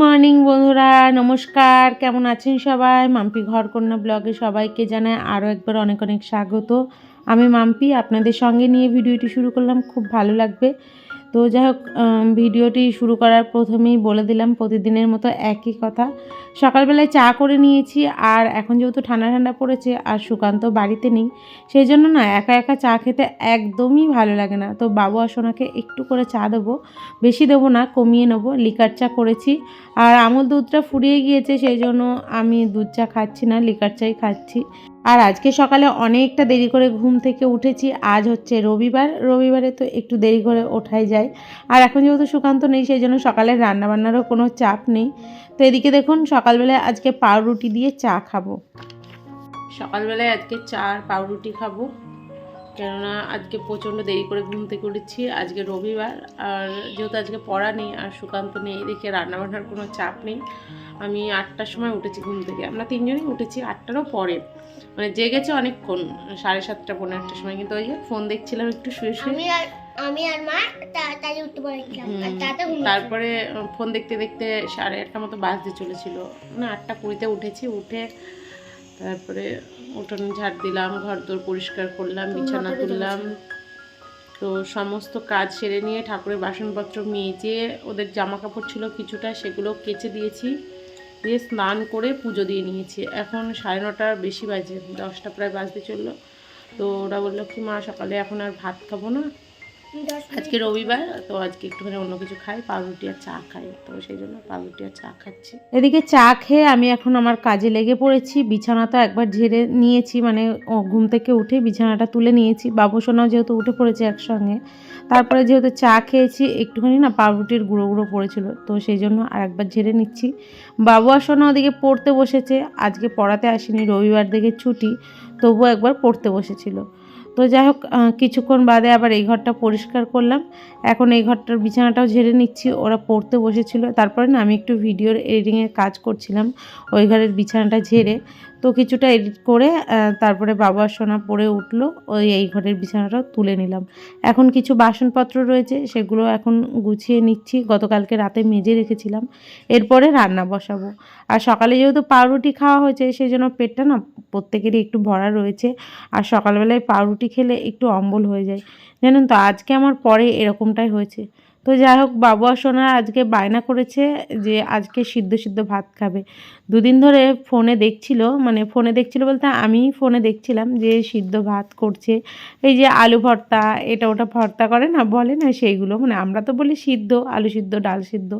Morning বন্ধুরা, নমস্কার। কেমন আছেন সবাই? মাম্পি ঘরকন্যা ব্লগে সবাইকে জানায় আরও একবার অনেক অনেক স্বাগত। আমি মাম্পি, আপনাদের সঙ্গে নিয়ে ভিডিওটি শুরু করলাম। খুব ভালো লাগবে। তো যাই হোক ভিডিওটি শুরু করার প্রথমেই বলে দিলাম, প্রতিদিনের মতো একই কথা। সকালবেলায় চা করে নিয়েছি, আর এখন যেহেতু ঠান্ডা ঠান্ডা পড়েছে আর সুকান্ত বাড়িতে নেই, সেই জন্য না একা একা চা খেতে একদমই ভালো লাগে না। তো বাবু আর সোনাকে একটু করে চা দেবো, বেশি দেবো না, কমিয়ে নেব, লিকার চা করেছি। আর আমুল দুধটা ফুরিয়ে গিয়েছে, সেই জন্য আমি দুধ চা খাচ্ছি না, লিকার চাই খাচ্ছি। আর আজকে সকালে অনেকটা দেরি করে ঘুম থেকে উঠেছি। আজ হচ্ছে রবিবার। রবিবারে তো একটু দেরি করে ওঠাই যায়। আর এখন যেহেতু সুকান্ত নেই, সেই জন্য সকালে রান্নাবান্নারও কোনো চাপ নেই। তো এদিকে দেখুন, সকালবেলায় আজকে পাউরুটি দিয়ে চা খাব। সকালবেলায় আজকে চা আর পাউরুটি খাব। কেননা আজকে প্রচণ্ড দেরি করে ঘুম থেকে উঠেছি আজকে রবিবার আর যেহেতু আজকে পড়া নেই আর সুকান্ত নেই দেখে রান্নাবান্নার কোনো চাপ নেই আমি আটটার সময় উঠেছি ঘুম থেকে। আমরা তিনজনই উঠেছি আটটারও পরে। মানে জেগেছে অনেকক্ষণ সাড়ে সাতটা পনেরো আটটার সময়। কিন্তু ওই যে ফোন দেখছিলাম একটু শুয়ে শুয়ে। আমি আর মা তাড়াতাড়ি উঠতে পারছিলাম তারপরে ফোন দেখতে দেখতে সাড়ে আটটা মতো বাজতে চলেছিল। না আটটা কুড়িতে উঠেছি উঠে তারপরে উঠোন ঝাড় দিলাম ঘর দোর পরিষ্কার করলাম বিছানা তুললাম। তো সমস্ত কাজ সেরে নিয়ে ঠাকুরের বাসনপত্র মেজে ওদের জামা কাপড় ছিল কিছুটা সেগুলো কেচে দিয়েছি। দিয়ে স্নান করে পুজো দিয়ে নিয়েছি। এখন সাড়ে নটার বেশি বাজে দশটা প্রায় বাজতে চলল। তো ওরা বলল কি মা সকালে এখন আর ভাত খাব না। আজকে রবিবার, তো আজকে একটুখানি অন্য কিছু খাই, পাউরুটি আর চা খাই। তো সেই জন্য পাউরুটি আর চা খাচ্ছি। এদিকে চা খেয়ে আমি এখন আমার কাজে লেগে পড়েছি। বিছানা তো একবার ঝেড়ে নিয়েছি মানে ঘুম থেকে উঠে বিছানাটা তুলে নিয়েছি। বাবু সোনাও যেহেতু উঠে পড়েছে একসঙ্গে। তারপরে যেহেতু চা খেয়েছি, একটুখানি না পাউরুটির গুঁড়ো গুঁড়ো পড়েছিল। তো সেই জন্য আর একবার ঝেড়ে নিচ্ছি। বাবু আর সোনা ওদিকে পড়তে বসেছে। আজকে পড়াতে আসেনি, রবিবার দেখে ছুটি। তবুও একবার পড়তে বসেছিল। তো যাই হোক কিছুক্ষণ বাদে আবার এই ঘরটা পরিষ্কার করলাম। এখন এই ঘরটার বিছানাটাও ঝেড়ে নিচ্ছি। ওরা পড়তে বসেছিল। তারপরে না, আমি একটু ভিডিওর এডিটিংয়ের কাজ করছিলাম। ওই ঘরের বিছানাটা ঝেড়ে। তো কিছুটা এডিট করে তারপরে বাবা সোনা পড়ে উঠল, ওই এই ঘরের বিছানাটাও তুলে নিলাম। এখন কিছু বাসনপত্র রয়েছে, সেগুলো এখন গুছিয়ে নিচ্ছি। গতকালকে রাতে মেজে রেখেছিলাম, এরপরে রান্না বসাবো। আর সকালে যেহেতু পাউরুটি খাওয়া হয়েছে সেই জন্য পেটটা না প্রত্যেকেরই একটু ভরা রয়েছে। আর সকালবেলায় পাউরুটি খেলে একটু অম্বল হয়ে যায়। জানেন তো, আজকে আমার পরে এরকমটাই হয়েছে। তো যাই হোক, বাবু সোনা আজকে বায়না করেছে যে আজকে সিদ্ধ সিদ্ধ ভাত খাবে। দুদিন ধরে ফোনে দেখছিল মানে ফোনে দেখছিল বলতে আমি ফোনে দেখছিলাম যে সিদ্ধ ভাত করছে। এই যে আলু ভর্তা, এটা ওটা ভর্তা করে না, বলে না সেইগুলো মানে আমরা তো বলি সিদ্ধ, আলু সিদ্ধ, ডাল সিদ্ধ।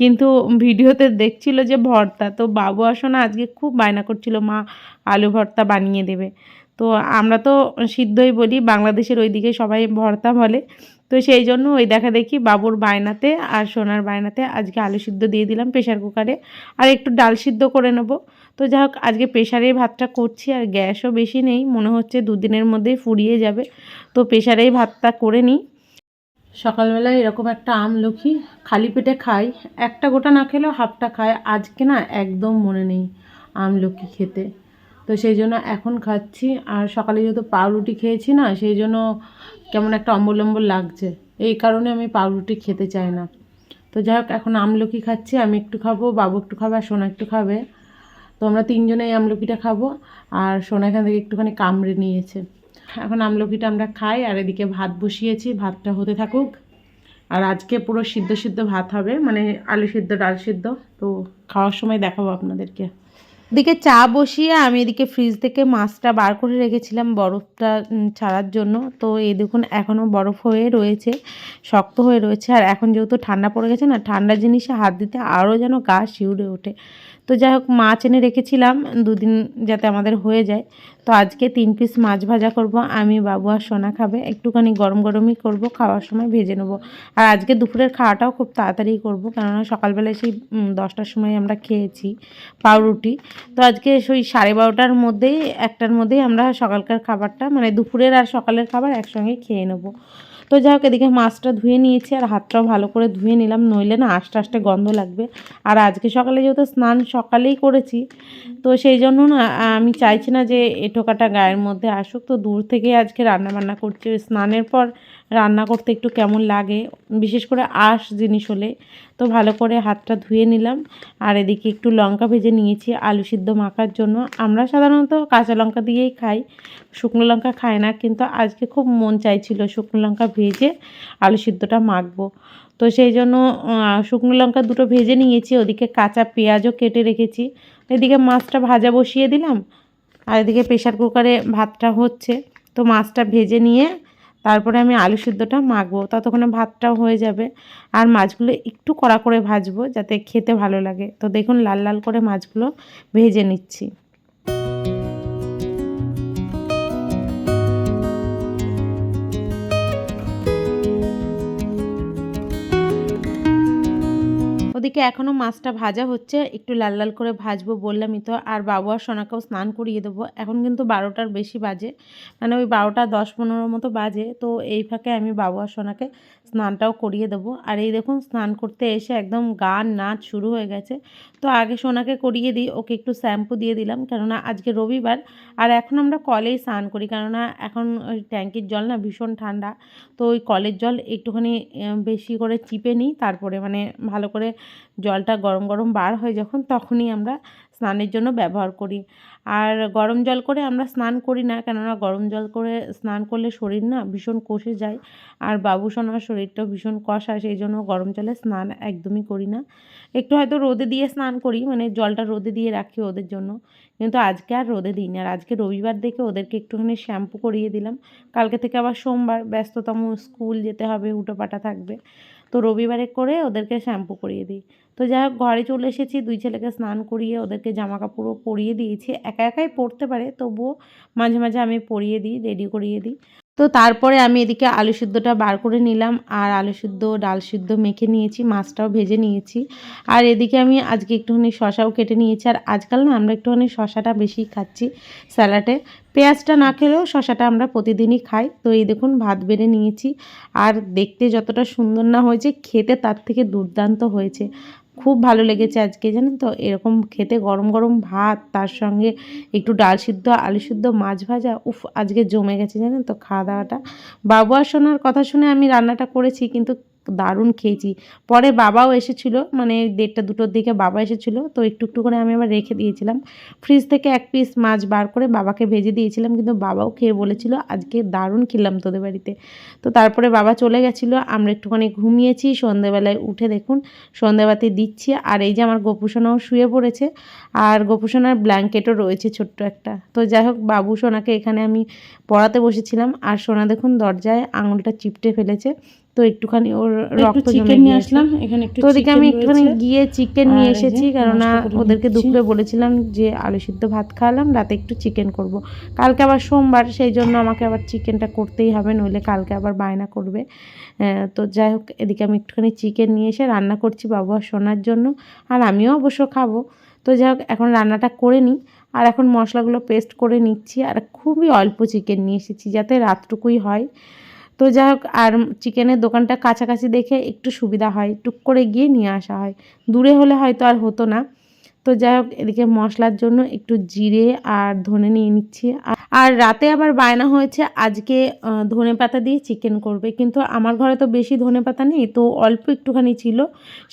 কিন্তু ভিডিওতে দেখছিল যে ভর্তা, তো বাবু আর সোনা আজকে খুব বায়না করছিল, মা, আলু ভর্তা বানিয়ে দেবে। তো আমরা তো সিদ্ধই বলি, বাংলাদেশের ওইদিকে সবাই ভর্তা বলে। তো সেই জন্য ওই দেখা দেখি বাবুর বায়নাতে আর সোনার বায়নাতে আজকে আলু সিদ্ধ দিয়ে দিলাম প্রেশার কুকারে। আর একটু ডাল সিদ্ধ করে নেব। তো যাই হোক, আজকে প্রেশারেই ভাতটা করছি আর গ্যাসও বেশি নেই, মনে হচ্ছে দুদিনের মধ্যেই ফুরিয়ে যাবে। তো প্রেশারেই ভাতটা করে নিই। সকালবেলায় এরকম একটা আমলখি খালি পেটে খাই, একটা গোটা না খেলেও হাফটা খায়, আজকে না একদম মনে নেই আমলকি খেতে। তো সেই জন্য এখন খাচ্ছি। আর সকালে যেহেতু পাউরুটি খেয়েছি না, সেই জন্য কেমন একটা অম্বল অম্বল লাগছে। এই কারণে আমি পাউরুটি খেতে চাই না। তো যাই হোক, এখন আমলকি খাচ্ছি। আমি একটু খাব, বাবু একটু খাবে, আর সোনা একটু খাবে। তো আমরা তিনজনেই আমলকিটা খাব। আর সোনা এখান থেকে একটুখানি কামড়ে নিয়েছে। এখন আমলকিটা আমরা খাই, আর এদিকে ভাত বসিয়েছি। ভাতটা হতে থাকুক। আর আজকে পুরো সিদ্ধ সিদ্ধ ভাত হবে। মানে আলু সিদ্ধ, ডাল সিদ্ধ। তো খাওয়ার সময় দেখাবো আপনাদেরকে। এদিকে চা বসিয়ে আমি এদিকে ফ্রিজ থেকে মাছটা বার করে রেখেছিলাম বরফটা ছাড়ার জন্য। তো এই দেখুন, এখনও বরফ হয়ে রয়েছে, শক্ত হয়ে রয়েছে। আর এখন যেহেতু ঠান্ডা পড়ে গেছে না, ঠান্ডা জিনিসে হাত দিতে আরও যেন গা শিউরে ওঠে। তো যাই হোক, মাছ এনে রেখেছিলাম, দুদিন যাতে আমাদের হয়ে যায়। তো আজকে তিন পিস মাছ ভাজা করব, আমি, বাবু আর সোনা খাবে। একটুখানি গরম গরমই করব, খাওয়ার সময় ভেজে নেব। আর আজকে দুপুরের খাওয়াটাও খুব তাড়াতাড়ি করব, কেননা সকালবেলায় সেই দশটার সময় আমরা খেয়েছি পাউরুটি। তো আজকে সেই সাড়ে বারোটার মধ্যেই, একটার মধ্যেই আমরা সকালকার খাবারটা মানে দুপুরের আর সকালের খাবার একসঙ্গে খেয়ে নেব। তো যাই হোক, এদিকে মাছটা ধুয়ে নিয়েছি, আর হাতটাও ভালো করে ধুয়ে নিলাম, নইলে না আস্তে আস্তে গন্ধ লাগবে। আর আজকে সকালে যেহেতু স্নান সকালেই করেছি। তো সেই জন্য না আমি চাইছি না যে এঁঠোকাটা গায়ের মধ্যে আসুক। তো দূর থেকে আজকে রান্না বান্না করছি স্নানের পর রান্না করতে একটু কেমন লাগে, বিশেষ করে আঁশ জিনিস হলে। তো ভালো করে হাতটা ধুয়ে নিলাম। আর এদিকে একটু লঙ্কা ভেজে নিয়েছি আলু সিদ্ধ মাখার জন্য। আমরা সাধারণত কাঁচা লঙ্কা দিয়েই খাই। শুকনো লঙ্কা খাই না, কিন্তু আজকে খুব মন চাইছিল শুকনো লঙ্কা ভেজে আলু সিদ্ধটা মাখবো। তো সেই জন্য শুকনো লঙ্কা দুটো ভেজে নিয়েছি। ওদিকে কাঁচা পেঁয়াজও কেটে রেখেছি। এদিকে মাছটা ভাজা বসিয়ে দিলাম। আর এদিকে প্রেশার কুকারে ভাতটা হচ্ছে। তো মাছটা ভেজে নিয়ে তারপরে আমি আলু সিদ্ধটা মাখবো। ততক্ষণে ভাতটাও হয়ে যাবে। আর মাছগুলো একটু কড়া করে ভাজবো যাতে খেতে ভালো লাগে। তো দেখুন, লাল লাল করে মাছগুলো ভেজে নিচ্ছি। ওদিকে এখনও মাছটা ভাজা হচ্ছে, একটু লাল লাল করে ভাজবো বললামই তো, আর বাবু আর সোনাকেও স্নান করিয়ে দেবো। এখন কিন্তু বারোটার বেশি বাজে মানে ওই বারোটা দশ পনেরো মতো বাজে, তো এই ফাঁকে আমি বাবু আর সোনাকে স্নানটাও করিয়ে দেবো। আর এই দেখুন, স্নান করতে এসে একদম গান নাচ শুরু হয়ে গেছে। তো আগে সোনাকে করিয়ে দিই, ওকে একটু শ্যাম্পু দিয়ে দিলাম, কেননা আজকে রবিবার, আর এখন আমরা কলেই স্নান করি, কেননা এখন ওই ট্যাঙ্কির জল না ভীষণ ঠান্ডা, তো ওই কলের জল একটুখানি বেশি করে চিপে নিই, তারপরে মানে ভালো করে জলটা গরম গরম বার হয় যখন, তখনই আমরা স্নানের জন্য ব্যবহার করি। আর গরম জল করে আমরা স্নান করি না, কেননা গরম জল করে স্নান করলে শরীর না ভীষণ কষে যায়। আর বাবু সোনার শরীরটাও ভীষণ কষা, সেই জন্য গরম জলে স্নান একদমই করি না। একটু হয়তো রোদে দিয়ে স্নান করি মানে জলটা রোদে দিয়ে রাখি ওদের জন্য। কিন্তু আজকে আর রোদে দিই না আর আজকে রবিবার দেখে ওদেরকে একটুখানি শ্যাম্পু করিয়ে দিলাম। কালকে থেকে আবার সোমবার ব্যস্ততম স্কুল যেতে হবে উটোপাটা থাকবে। তো রবিবারে করে ওদেরকে শ্যাম্পু করিয়ে দিই। তো যাই হোক, ঘরে চলে এসেছি, দুই ছেলেকে স্নান করিয়ে ওদেরকে জামা কাপড়ও পরিয়ে দিয়েছি। একা একাই পরতে পারে, তবুও মাঝে মাঝে আমি পরিয়ে দিই, রেডি করিয়ে দিই। তো তারপরে আমি এদিকে আলু সিদ্ধটা বার করে নিলাম আর আলু সিদ্ধ, ডাল সিদ্ধ মেখে নিয়েছি, মাছটাও ভেজে নিয়েছি। আর এদিকে আমি আজকে একটুখানি শশাও কেটে নিয়েছি। আর আজকাল না আমরা একটুখানি শশাটা বেশি খাচ্ছি স্যালাডে। পেঁয়াজটা না খেলেও শশাটা আমরা প্রতিদিনই খাই। তো এই দেখুন ভাত বেড়ে নিয়েছি। আর দেখতে যতটা সুন্দর না হয়েছে, খেতে তার থেকে দুর্দান্ত হয়েছে। খুব ভালো লেগেছে আজকে, জানেন তো? এরকম খেতে গরম গরম ভাত, তার সঙ্গে একটু ডাল সিদ্ধ, আলু সিদ্ধ, মাছ ভাজা, উফ, আজকে জমে গেছে, জানেন তো? খাওয়া দাওয়াটা। বাবু আর সোনার কথা শুনে আমি রান্নাটা করেছি, কিন্তু দারুণ খেয়েছি। পরে বাবাও এসেছিল মানে দেড়টা দুটোর দিকে বাবা এসেছিল, তো একটু একটু করে আমি আবার রেখে দিয়েছিলাম। ফ্রিজ থেকে এক পিস মাছ বার করে বাবাকে ভেজে দিয়েছিলাম, কিন্তু বাবাও খেয়ে বলেছিল, আজকে দারুণ খেলাম তোদের বাড়িতে। তো তারপরে বাবা চলে গেছিল, আমরা একটুখানি ঘুমিয়েছি, সন্ধেবেলায় উঠে দেখুন সন্ধেবাতি দিচ্ছি, আর এই যে আমার গোপুসোনাও শুয়ে পড়েছে, আর গোপুসোনার ব্ল্যাঙ্কেটও রয়েছে ছোট্ট একটা। তো যাই হোক, বাবু সোনাকে এখানে আমি পড়াতে বসেছিলাম, আর সোনা দেখুন দরজায় আঙুলটা চিপটে ফেলেছে। তো একটুখানি ওর রক্ত চিকেন নিয়ে আসলাম এখানে একটু তো ওদিকে আমি একটুখানি গিয়ে চিকেন নিয়ে এসেছি কেননা ওদেরকে। দুপুরে বলেছিলাম যে আলু সিদ্ধ ভাত খাওয়ালাম রাতে একটু চিকেন করব। কালকে আবার সোমবার সেই জন্য আমাকে আবার চিকেনটা করতেই হবে নইলে কালকে আবার বায়না করবে। তো যাই হোক এদিকে আমি একটুখানি চিকেন নিয়ে এসে রান্না করছি বাবু আর সোনার জন্য আর আমিও অবশ্য খাব। তো যাই হোক এখন রান্নাটা করে নিই আর এখন মশলাগুলো পেস্ট করে নিচ্ছি আর খুবই অল্প চিকেন নিয়ে এসেছি যাতে রাতটুকুই হয়। তো যাই হোক, আর চিকেনের দোকানটা কাছাকাছি দেখে একটু সুবিধা হয়, টুক করে গিয়ে নিয়ে আসা হয়। দূরে হলে হয়তো আর হতো না। তো যাই হোক, এদিকে মশলার জন্য একটু জিরে আর ধনে নিয়ে নিচ্ছি। আর- রাতে আবার বায়না হয়েছে, আজকে ধনে পাতা দিয়ে চিকেন করবে। কিন্তু আমার ঘরে তো বেশি ধনে পাতা নেই, তো অল্প একটুখানি ছিল।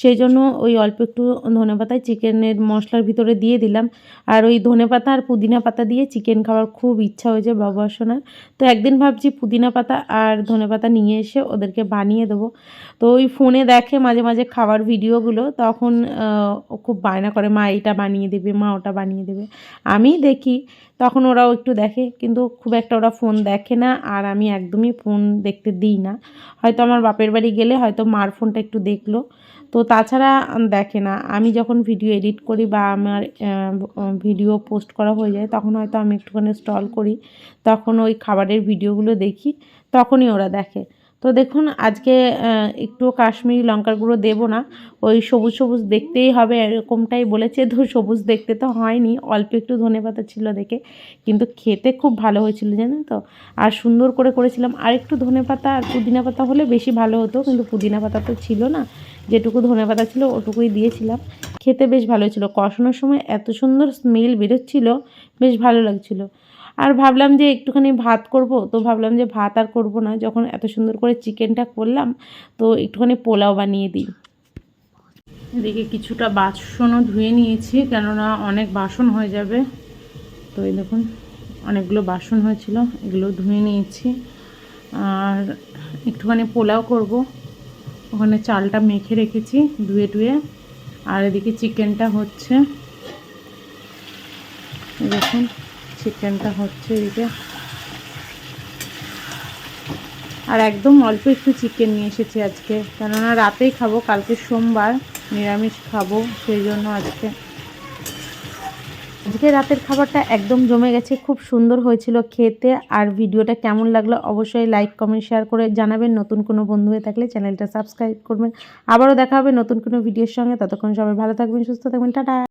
সেই জন্য ওই অল্প একটু ধনে পাতায় চিকেনের মশলার ভিতরে দিয়ে দিলাম। আর ওই ধনে পাতা আর পুদিনা পাতা দিয়ে চিকেন খাওয়ার খুব ইচ্ছা হয়েছে বাবা সোনার। তো একদিন ভাবছি পুদিনা পাতা আর ধনে পাতা নিয়ে এসে ওদেরকে বানিয়ে দেবো। তো ওই ফোনে দেখে মাঝে মাঝে খাবার ভিডিওগুলো, তখন খুব বায়না করে, মা এটা বানিয়ে দেবে, মা ওটা বানিয়ে দেবে। আমি দেখি, তখন ওরাও একটু দেখে, কিন্তু খুব একটা ওরা ফোন দেখে না, আর আমি একদমই ফোন দেখতে দিই না। হয়তো আমার বাপের বাড়ি গেলে হয়তো মার ফোনটা একটু দেখল। তো তাছাড়া দেখে না, আমি যখন ভিডিও এডিট করি বা আমার ভিডিও পোস্ট করা হয়ে যায়, তখন হয়তো আমি একটুখানি স্টল করি, তখন ওই খাবারের ভিডিওগুলো দেখি, তখনই ওরা দেখে। তো দেখুন আজকে আহ, একটুও কাশ্মীরি লঙ্কার গুঁড়ো দেবো না। ওই সবুজ সবুজ দেখতেই হবে এরকমটাই বলেছে। তো সবুজ দেখতে তো হয়নি অল্প একটু ধনে পাতা ছিল দেখে কিন্তু খেতে খুব ভালো হয়েছিল জানেন তো? আর সুন্দর করে করেছিলাম। আর একটু ধনে পাতা আর পুদিনা পাতা হলে বেশি ভালো হতো কিন্তু পুদিনা পাতা তো ছিল না। যেটুকু ধনে পাতা ছিল ওটুকুই দিয়েছিলাম। খেতে বেশ ভালো ছিল কষানোর সময় এত সুন্দর স্মেল বেরোচ্ছিল বেশ ভালো লাগছিল। আর ভাবলাম যে একটুখানি ভাত করব, তো ভাবলাম যে ভাত আর করব না। যখন এত সুন্দর করে চিকেনটা করলাম, তো একটুখানি পোলাও বানিয়ে দিই। এদিকে কিছুটা বাসনও ধুয়ে নিয়েছি, কেননা অনেক বাসন হয়ে যাবে। তো এই দেখুন, অনেকগুলো বাসন হয়েছিল, এগুলো ধুয়ে নিয়েছি। আর একটুখানি পোলাও করব। ওখানে চালটা মেখে রেখেছি ধুয়ে টুয়ে। আর এদিকে চিকেনটা হচ্ছে দেখুন। চিকেনটা হচ্ছে এদিকে আর একদম অল্প একটু চিকেন নিয়ে এসেছি আজকে। কেননা রাতেই খাব, কালকে সোমবার নিরামিষ খাব, সেই জন্য আজকে। আজকে রাতের খাবারটা একদম জমে গেছে, খুব সুন্দর হয়েছিল খেতে। আর ভিডিওটা কেমন লাগল অবশ্যই লাইক, কমেন্ট, শেয়ার করে জানাবেন। নতুন কোনো বন্ধু হয়ে থাকলে চ্যানেলটা সাবস্ক্রাইব করবেন। আবারও দেখা হবে নতুন কোনো ভিডিওর সঙ্গে। ততক্ষণ সবাই ভালো থাকবেন, সুস্থ থাকবেন। টাটা!